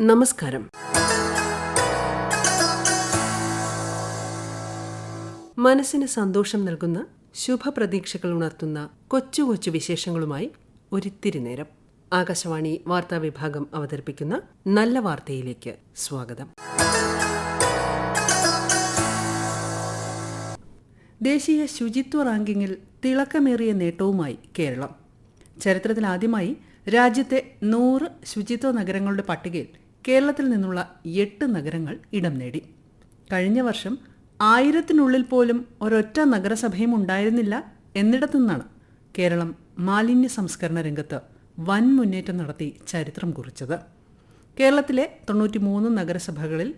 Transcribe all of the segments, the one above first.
നമസ്കാരം. മനസ്സിന് സന്തോഷം നൽകുന്ന ശുഭപ്രതീക്ഷകൾ ഉണർത്തുന്ന കൊച്ചു കൊച്ചു വിശേഷങ്ങളുമായി ഒരിത്തിരി നേരം. ആകാശവാണി വാർത്താ വിഭാഗം അവതരിപ്പിക്കുന്ന നല്ല വാർത്തയിലേക്ക് സ്വാഗതം. ദേശീയ ശുചിത്വ റാങ്കിങ്ങിൽ തിളക്കമേറിയ നേട്ടവുമായി കേരളം. ചരിത്രത്തിലാദ്യമായി രാജ്യത്തെ നൂറ് ശുചിത്വ നഗരങ്ങളുടെ പട്ടികയിൽ കേരളത്തിൽ നിന്നുള്ള എട്ട് നഗരങ്ങൾ ഇടം നേടി. കഴിഞ്ഞ വർഷം ആയിരത്തിനുള്ളിൽ പോലും ഒരൊറ്റ നഗരസഭയും ഉണ്ടായിരുന്നില്ല എന്നിടത്തു നിന്നാണ് കേരളം മാലിന്യ സംസ്കരണ രംഗത്ത് വൻ മുന്നേറ്റം നടത്തി ചരിത്രം കുറിച്ചത്. കേരളത്തിലെ തൊണ്ണൂറ്റിമൂന്ന് നഗരസഭകളിൽ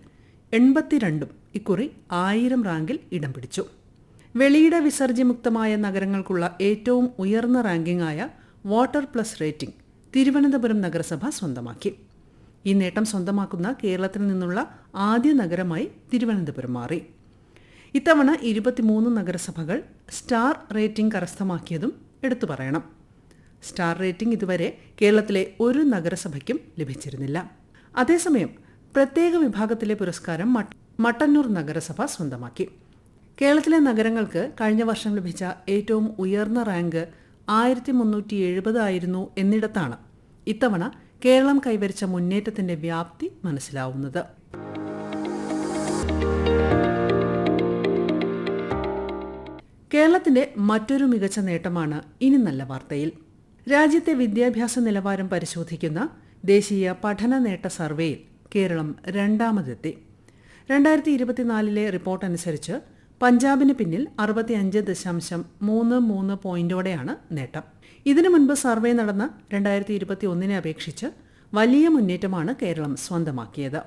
എൺപത്തിരണ്ടും ഇക്കുറി ആയിരം റാങ്കിൽ ഇടം പിടിച്ചു. വെളിയിട വിസർജ്യമുക്തമായ നഗരങ്ങൾക്കുള്ള ഏറ്റവും ഉയർന്ന റാങ്കിംഗായ വാട്ടർ പ്ലസ് റേറ്റിംഗ് തിരുവനന്തപുരം നഗരസഭ സ്വന്തമാക്കി. ഈ നേട്ടം സ്വന്തമാക്കുന്ന കേരളത്തിൽ നിന്നുള്ള ആദ്യ നഗരമായി തിരുവനന്തപുരം മാറി. ഇത്തവണ ഇരുപത്തിമൂന്ന് നഗരസഭകൾ സ്റ്റാർ റേറ്റിംഗ് കരസ്ഥമാക്കിയതും എടുത്തു പറയണം. സ്റ്റാർ റേറ്റിംഗ് ഇതുവരെ കേരളത്തിലെ ഒരു നഗരസഭയ്ക്കും ലഭിച്ചിരുന്നില്ല. അതേസമയം പ്രത്യേക വിഭാഗത്തിലെ പുരസ്കാരം മട്ട് മട്ടന്നൂർ നഗരസഭ സ്വന്തമാക്കി. കേരളത്തിലെ നഗരങ്ങൾക്ക് കഴിഞ്ഞ വർഷം ലഭിച്ച ഏറ്റവും ഉയർന്ന റാങ്ക് ആയിരത്തി മുന്നൂറ്റി എഴുപതായിരുന്നു എന്നിടത്താണ് ഇത്തവണ കേരളം കൈവരിച്ച മുന്നേറ്റത്തിന്റെ വ്യാപ്തി മനസ്സിലാവുന്നത്. കേരളത്തിന്റെ മറ്റൊരു മികച്ച നേട്ടമാണ് ഇനി നല്ല വാർത്തയിൽ. രാജ്യത്തെ വിദ്യാഭ്യാസ നിലവാരം പരിശോധിക്കുന്ന ദേശീയ പഠന നേട്ട സർവേയിൽ കേരളം രണ്ടാമതെത്തി. രണ്ടായിരത്തി ഇരുപത്തിനാലിലെ റിപ്പോർട്ട് അനുസരിച്ച് പഞ്ചാബിന് പിന്നിൽ അറുപത്തിയഞ്ച് ദശാംശം മൂന്ന് മൂന്ന് പോയിന്റോടെയാണ് നേട്ടം. ഇതിനു മുൻപ് സർവേ നടന്ന രണ്ടായിരത്തി ഇരുപത്തി ഒന്നിനെ അപേക്ഷിച്ച് വലിയ മുന്നേറ്റമാണ് കേരളം സ്വന്തമാക്കിയത്.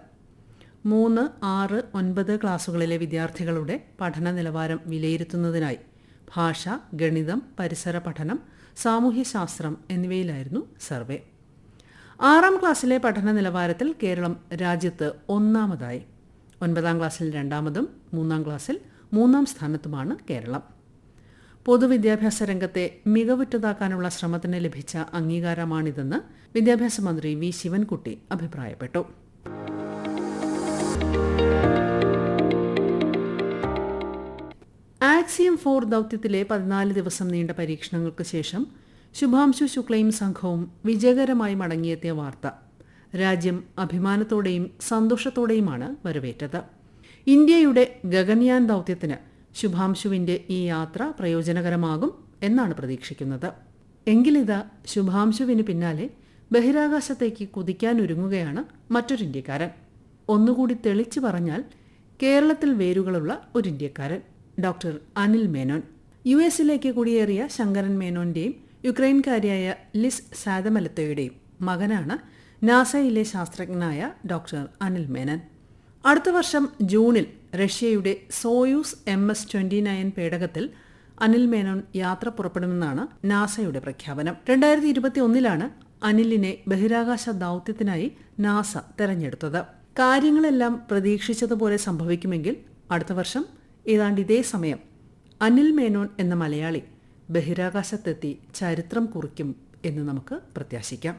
മൂന്ന് ആറ് ഒൻപത് ക്ലാസുകളിലെ വിദ്യാർത്ഥികളുടെ പഠന നിലവാരം വിലയിരുത്തുന്നതിനായി ഭാഷ ഗണിതം പരിസര പഠനം സാമൂഹ്യശാസ്ത്രം എന്നിവയിലായിരുന്നു സർവേ. ആറാം ക്ലാസ്സിലെ പഠന നിലവാരത്തിൽ കേരളം രാജ്യത്ത് ഒന്നാമതായി. ഒൻപതാം ക്ലാസ്സിൽ രണ്ടാമതും മൂന്നാം ക്ലാസ്സിൽ മൂന്നാം സ്ഥാനത്തുമാണ് കേരളം. പൊതുവിദ്യാഭ്യാസ രംഗത്തെ മികവുറ്റതാക്കാനുള്ള ശ്രമത്തിന് ലഭിച്ച അംഗീകാരമാണിതെന്ന് വിദ്യാഭ്യാസ മന്ത്രി വി ശിവൻകുട്ടി അഭിപ്രായപ്പെട്ടു. ആക്സിയം ഫോർ ദൗത്യത്തിലെ പതിനാല് ദിവസം നീണ്ട പരീക്ഷണങ്ങൾക്ക് ശേഷം ശുഭാംശു ശുക്ലയും സംഘവും വിജയകരമായി മടങ്ങിയെത്തിയ വാർത്ത. രാജ്യം അഭിമാനത്തോടെയും സന്തോഷത്തോടെയുമാണ് വരവേറ്റത്. ഇന്ത്യയുടെ ഗഗൻയാൻ ദൗത്യത്തിന് ശുഭാംശുവിന്റെ ഈ യാത്ര പ്രയോജനകരമാകും എന്നാണ് പ്രതീക്ഷിക്കുന്നത്. എങ്കിലിതാ ശുഭാംശുവിന് പിന്നാലെ ബഹിരാകാശത്തേക്ക് കുതിക്കാനൊരുങ്ങുകയാണ് മറ്റൊരു ഇന്ത്യക്കാരൻ. ഒന്നുകൂടി തെളിച്ചു പറഞ്ഞാൽ കേരളത്തിൽ വേരുകളുള്ള ഒരു ഇന്ത്യക്കാരൻ ഡോക്ടർ അനിൽ മേനോൻ. യു എസിലേക്ക് കുടിയേറിയ ശങ്കരൻ മേനോന്റെയും യുക്രൈൻകാരിയായ ലിസ് സാദമലത്തയുടെയും മകനാണ് നാസയിലെ ശാസ്ത്രജ്ഞനായ ഡോക്ടർ അനിൽ മേനൻ. അടുത്ത വർഷം ജൂണിൽ റഷ്യയുടെ Soyuz M S twenty nine പേടകത്തിൽ Anil Menon യാത്ര പുറപ്പെടുമെന്നാണ് നാസയുടെ പ്രഖ്യാപനം. രണ്ടായിരത്തി ഇരുപത്തി ഒന്നിലാണ് അനിലിനെ ബഹിരാകാശ ദൗത്യത്തിനായി നാസ തെരഞ്ഞെടുത്തത്. കാര്യങ്ങളെല്ലാം പ്രതീക്ഷിച്ചതുപോലെ സംഭവിക്കുമെങ്കിൽ അടുത്ത വർഷം ഏതാണ്ട് ഇതേ സമയം അനിൽ മേനോൻ എന്ന മലയാളി ബഹിരാകാശത്തെത്തി ചരിത്രം കുറിക്കും എന്ന് നമുക്ക് പ്രത്യാശിക്കാം.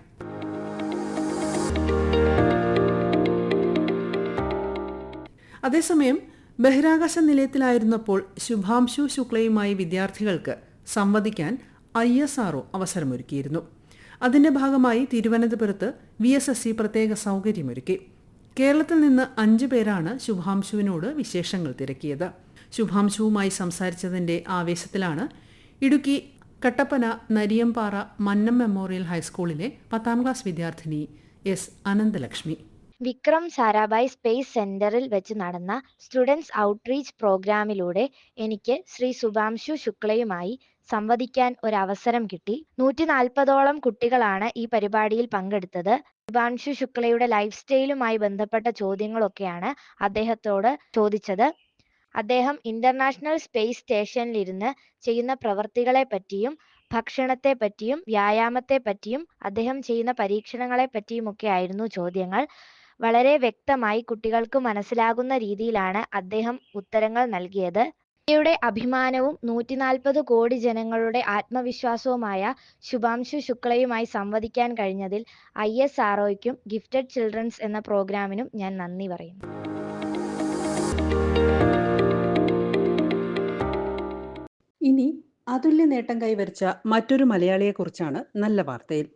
അതേസമയം ബഹിരാകാശ നിലയത്തിലായിരുന്നപ്പോൾ ശുഭാംശു ശുക്ലയുമായി വിദ്യാർത്ഥികൾക്ക് സംവദിക്കാൻ ഐ എസ് ആർഒ അവസരമൊരുക്കിയിരുന്നു. അതിന്റെ ഭാഗമായി തിരുവനന്തപുരത്ത് വി എസ് എസ് സി പ്രത്യേക സൗകര്യമൊരുക്കി. കേരളത്തിൽ നിന്ന് അഞ്ചു പേരാണ് ശുഭാംശുവിനോട് വിശേഷങ്ങൾ തിരക്കിയത്. ശുഭാംശുവുമായി സംസാരിച്ചതിന്റെ ആവേശത്തിലാണ് ഇടുക്കി കട്ടപ്പന നരിയമ്പാറ മന്നം മെമ്മോറിയൽ ഹൈസ്കൂളിലെ പത്താം ക്ലാസ് വിദ്യാർത്ഥിനി എസ് അനന്തലക്ഷ്മി. വിക്രം സാരാഭായ് സ്പേസ് സെന്ററിൽ വെച്ച് നടന്ന സ്റ്റുഡൻസ് ഔട്ട്റീച്ച് പ്രോഗ്രാമിലൂടെ എനിക്ക് ശ്രീ സുഭാംശു ശുക്ലയുമായി സംവദിക്കാൻ ഒരു അവസരം കിട്ടി. നൂറ്റി നാൽപ്പതോളം കുട്ടികളാണ് ഈ പരിപാടിയിൽ പങ്കെടുത്തത്. സുഭാംശു ശുക്ലയുടെ ലൈഫ് സ്റ്റൈലുമായി ബന്ധപ്പെട്ട ചോദ്യങ്ങളൊക്കെയാണ് അദ്ദേഹത്തോട് ചോദിച്ചത്. അദ്ദേഹം ഇന്റർനാഷണൽ സ്പേസ് സ്റ്റേഷനിലിരുന്ന് ചെയ്യുന്ന പ്രവർത്തികളെ പറ്റിയും ഭക്ഷണത്തെ പറ്റിയും വ്യായാമത്തെ പറ്റിയും അദ്ദേഹം ചെയ്യുന്ന പരീക്ഷണങ്ങളെ പറ്റിയും ഒക്കെ ആയിരുന്നു ചോദ്യങ്ങൾ. വളരെ വ്യക്തമായി കുട്ടികൾക്ക് മനസ്സിലാകുന്ന രീതിയിലാണ് അദ്ദേഹം ഉത്തരങ്ങൾ നൽകിയത്. ഇന്ത്യയുടെ അഭിമാനവും നൂറ്റിനാൽപ്പത് കോടി ജനങ്ങളുടെ ആത്മവിശ്വാസവുമായ ശുഭാംശു ശുക്ലയുമായി സംവദിക്കാൻ കഴിഞ്ഞതിൽ ഐ എസ് ആർഒയ്ക്കും ഗിഫ്റ്റഡ് ചിൽഡ്രൻസ് എന്ന പ്രോഗ്രാമിനും ഞാൻ നന്ദി പറയുന്നു. ഇനി അതുല്യ നേട്ടം കൈവരിച്ച മറ്റൊരു മലയാളിയെക്കുറിച്ചാണ് നല്ല വാർത്തയിൽ.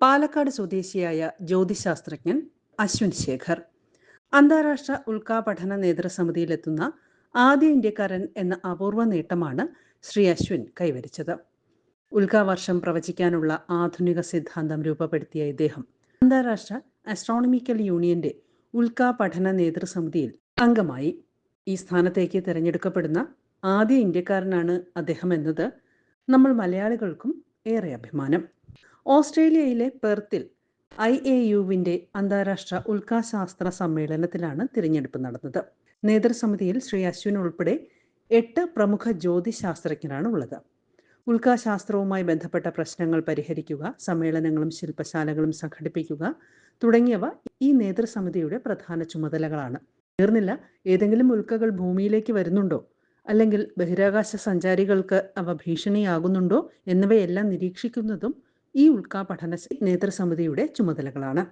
പാലക്കാട് സ്വദേശിയായ ജ്യോതിശാസ്ത്രജ്ഞൻ അശ്വിൻ ശേഖർ. അന്താരാഷ്ട്ര ഉൾക്കാപഠന നേതൃസമിതിയിലെത്തുന്ന ആദ്യ ഇന്ത്യക്കാരൻ എന്ന അപൂർവ നേട്ടമാണ് ശ്രീ അശ്വിൻ കൈവരിച്ചത്. ഉൽക്കാവർഷം പ്രവചിക്കാനുള്ള ആധുനിക സിദ്ധാന്തം രൂപപ്പെടുത്തിയ ഇദ്ദേഹം അന്താരാഷ്ട്ര അസ്ട്രോണമിക്കൽ യൂണിയന്റെ ഉൽക്കാ പഠന നേതൃസമിതിയിൽ അംഗമായി. ഈ സ്ഥാനത്തേക്ക് തിരഞ്ഞെടുക്കപ്പെടുന്ന ആദ്യ ഇന്ത്യക്കാരനാണ് അദ്ദേഹം എന്നത് നമ്മൾ മലയാളികൾക്കും ഏറെ അഭിമാനം. ഓസ്ട്രേലിയയിലെ പെർത്തിൽ ഐ എ യുവിന്റെ അന്താരാഷ്ട്ര ഉൽക്കാശാസ്ത്ര സമ്മേളനത്തിലാണ് തിരഞ്ഞെടുപ്പ് നടന്നത്. നേതൃസമിതിയിൽ ശ്രീ അശ്വിൻ ഉൾപ്പെടെ എട്ട് പ്രമുഖ ജ്യോതിശാസ്ത്രജ്ഞരാണ് ഉള്ളത്. ഉൽക്കാശാസ്ത്രവുമായി ബന്ധപ്പെട്ട പ്രശ്നങ്ങൾ പരിഹരിക്കുക സമ്മേളനങ്ങളും ശില്പശാലകളും സംഘടിപ്പിക്കുക തുടങ്ങിയവ ഈ നേതൃസമിതിയുടെ പ്രധാന ചുമതലകളാണ്. തീർന്നില്ല ഏതെങ്കിലും ഉൽക്കകൾ ഭൂമിയിലേക്ക് വരുന്നുണ്ടോ? അല്ലെങ്കിൽ ബഹിരാകാശ സഞ്ചാരികൾക്ക് അവ ഭീഷണിയാകുന്നുണ്ടോ? എന്നിവയെല്ലാം നിരീക്ഷിക്കുന്നതും ഈ ഉൾക്കാപഠന നേതൃസമിതിയുടെ ചുമതലകളാണ്.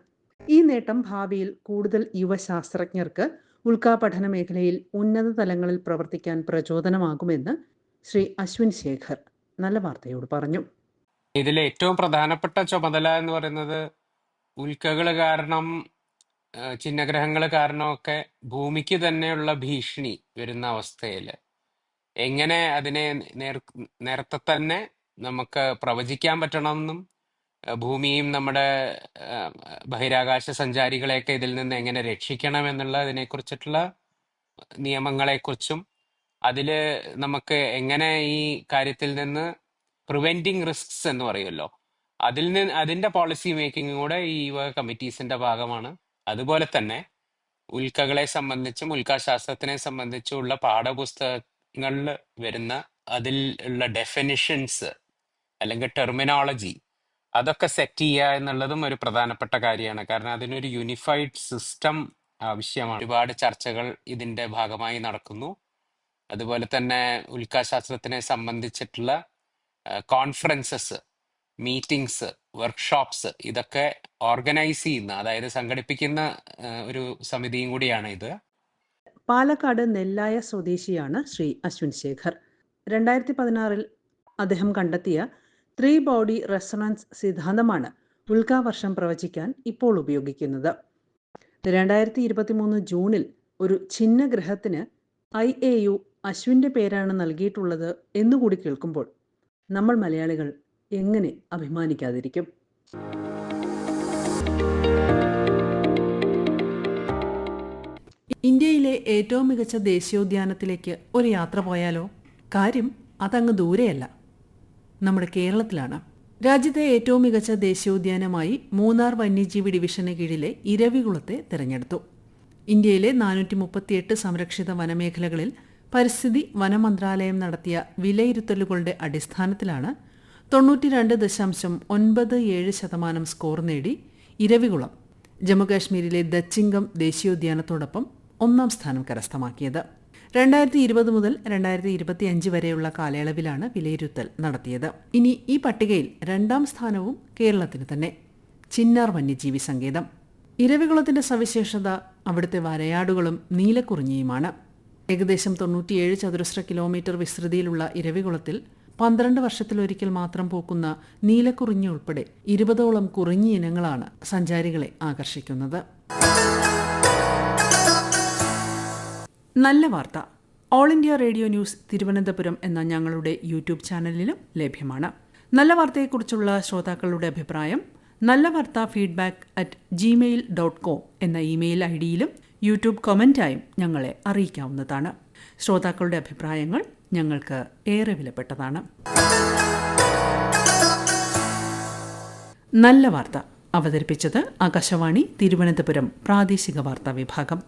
ഈ നേട്ടം ഭാവിയിൽ കൂടുതൽ യുവശാസ്ത്രജ്ഞർക്ക് ഉൾക്കാപഠന മേഖലയിൽ ഉന്നത തലങ്ങളിൽ പ്രവർത്തിക്കാൻ പ്രചോദനമാകുമെന്ന് ശ്രീ അശ്വിൻ ശേഖർ നല്ല വാർത്തയോട് പറഞ്ഞു. ഇതിലെ ഏറ്റവും പ്രധാനപ്പെട്ട ചുമതല എന്ന് പറയുന്നത് ഉൽക്കകൾ കാരണം ചിഹ്നഗ്രഹങ്ങൾ കാരണമൊക്കെ ഭൂമിക്ക് തന്നെയുള്ള ഭീഷണി വരുന്ന അവസ്ഥയിൽ എങ്ങനെ അതിനെ നേർ നേരത്തെ തന്നെ നമുക്ക് പ്രവചിക്കാൻ പറ്റണമെന്നും ഭൂമിയും നമ്മുടെ ബഹിരാകാശ സഞ്ചാരികളെയൊക്കെ ഇതിൽ നിന്ന് എങ്ങനെ രക്ഷിക്കണം എന്നുള്ള കുറിച്ചിട്ടുള്ള നിയമങ്ങളെക്കുറിച്ചും അതിൽ നമുക്ക് എങ്ങനെ ഈ കാര്യത്തിൽ നിന്ന് പ്രിവെന്റിങ് റിസ്ക്സ് എന്ന് പറയുമല്ലോ അതിൽ നിന്ന് അതിന്റെ പോളിസി മേക്കിംഗ് കൂടെ ഈ വക കമ്മിറ്റീസിന്റെ ഭാഗമാണ്. അതുപോലെ തന്നെ ഉൽക്കകളെ സംബന്ധിച്ചും ഉൽക്കാശാസ്ത്രത്തിനെ സംബന്ധിച്ചും ഉള്ള പാഠപുസ്തകങ്ങളിൽ വരുന്ന അതിൽ ഉള്ള ഡെഫിനിഷൻസ് അല്ലെങ്കിൽ ടെർമിനോളജി അതൊക്കെ സെറ്റ് ചെയ്യുക എന്നുള്ളതും ഒരു പ്രധാനപ്പെട്ട കാര്യമാണ്. കാരണം അതിനൊരു യൂണിഫൈഡ് സിസ്റ്റം ആവശ്യമാണ്. ഒരുപാട് ചർച്ചകൾ ഇതിന്റെ ഭാഗമായി നടക്കുന്നു. അതുപോലെ തന്നെ ഉൽക്കാശാസ്ത്രത്തിനെ സംബന്ധിച്ചിട്ടുള്ള കോൺഫറൻസസ് മീറ്റിംഗ്സ് വർക്ക്ഷോപ്സ് ഇതൊക്കെ ഓർഗനൈസ് ചെയ്യുന്ന അതായത് സംഘടിപ്പിക്കുന്ന ഒരു സമിതിയും കൂടിയാണ് ഇത്. പാലക്കാട് നെല്ലായ സ്വദേശിയാണ് ശ്രീ അശ്വിൻ ശേഖർ. രണ്ടായിരത്തി പതിനാറിൽ അദ്ദേഹം കണ്ടെത്തിയ ത്രീ ബോഡി റെസൊണൻസ് സിദ്ധാന്തമാണ് ഉൽക്കാവർഷം പ്രവചിക്കാൻ ഇപ്പോൾ ഉപയോഗിക്കുന്നത്. രണ്ടായിരത്തി ഇരുപത്തി മൂന്ന് ജൂണിൽ ഒരു ഛിന്ന ഗ്രഹത്തിന് ഐ എ യു അശ്വിന്റെ പേരാണ് നൽകിയിട്ടുള്ളത് എന്നുകൂടി കേൾക്കുമ്പോൾ നമ്മൾ മലയാളികൾ എങ്ങനെ അഭിമാനിക്കാതിരിക്കും? ഇന്ത്യയിലെ ഏറ്റവും മികച്ച ദേശീയോദ്യാനത്തിലേക്ക് ഒരു യാത്ര പോയാലോ? കാര്യം അതങ്ങ് ദൂരെയല്ല. നമ്മുടെ കേരളത്തിലാണ്. രാജ്യത്തെ ഏറ്റവും മികച്ച ദേശീയോദ്യാനമായി മൂന്നാർ വന്യജീവി ഡിവിഷന് കീഴിലെ ഇരവികുളത്തെ തിരഞ്ഞെടുത്തു. ഇന്ത്യയിലെ നാനൂറ്റി മുപ്പത്തിയെട്ട് സംരക്ഷിത വനമേഖലകളിൽ പരിസ്ഥിതി വനമന്ത്രാലയം നടത്തിയ വിലയിരുത്തലുകളുടെ അടിസ്ഥാനത്തിലാണ് തൊണ്ണൂറ്റി രണ്ട് ദശാംശം ഒൻപത് ഏഴ് ശതമാനം സ്കോർ നേടി ഇരവികുളം ജമ്മുകാശ്മീരിലെ ദച്ചിംഗം ദേശീയോദ്യാനത്തോടൊപ്പം ഒന്നാം സ്ഥാനം കരസ്ഥമാക്കിയത്. രണ്ടായിരത്തി ഇരുപത് മുതൽ രണ്ടായിരത്തി ഇരുപത്തി അഞ്ച് വരെയുള്ള കാലയളവിലാണ് വിലയിരുത്തൽ നടത്തിയത്. ഇനി ഈ പട്ടികയിൽ രണ്ടാം സ്ഥാനവും കേരളത്തിന് തന്നെ. ചിന്നാർ വന്യജീവി സങ്കേതം. ഇരവികുളത്തിന്റെ സവിശേഷത അവിടുത്തെ വരയാടുകളും നീലക്കുറിഞ്ഞിയുമാണ്. ഏകദേശം തൊണ്ണൂറ്റിയേഴ് ചതുരശ്ര കിലോമീറ്റർ വിസ്തൃതിയിലുള്ള ഇരവികുളത്തിൽ പന്ത്രണ്ട് വർഷത്തിലൊരിക്കൽ മാത്രം പൂക്കുന്ന നീലക്കുറിഞ്ഞി ഉൾപ്പെടെ ഇരുപതോളം കുറിഞ്ഞി ഇനങ്ങളാണ് സഞ്ചാരികളെ ആകർഷിക്കുന്നത്. നല്ല വാർത്ത. All India Radio news Thiruvananthapuram എന്ന ഞങ്ങളുടെ യൂട്യൂബ് ചാനലിലും ലഭ്യമാണ്. നല്ല വാർത്തയെക്കുറിച്ചുള്ള ശ്രോതാക്കളുടെ അഭിപ്രായം നല്ല വാർത്ത feedback at gmail dot com എന്ന ഇമെയിൽ ഐ ഡിയിലും യൂട്യൂബ് കമന്റായും ഞങ്ങളെ അറിയിക്കാവുന്നതാണ്. ശ്രോതാക്കളുടെ അഭിപ്രായങ്ങൾ ഞങ്ങൾക്ക് ഏറെ വിലപ്പെട്ടതാണ്. നല്ല വാർത്ത. അവതരിപ്പിച്ചത് ആകാശവാണി തിരുവനന്തപുരം പ്രാദേശിക വാർത്താ വിഭാഗം.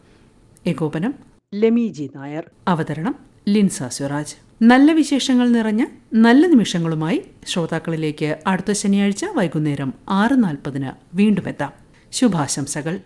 ഏകോപനം ലെമി ജി നായർ. അവതരണം ലിൻസ സ്വരാജ്. നല്ല വിശേഷങ്ങൾ നിറഞ്ഞ നല്ല നിമിഷങ്ങളുമായി ശ്രോതാക്കളിലേക്ക് അടുത്ത ശനിയാഴ്ച വൈകുന്നേരം ആറ് നാൽപ്പതിന് വീണ്ടും എത്താം. ശുഭാശംസകൾ.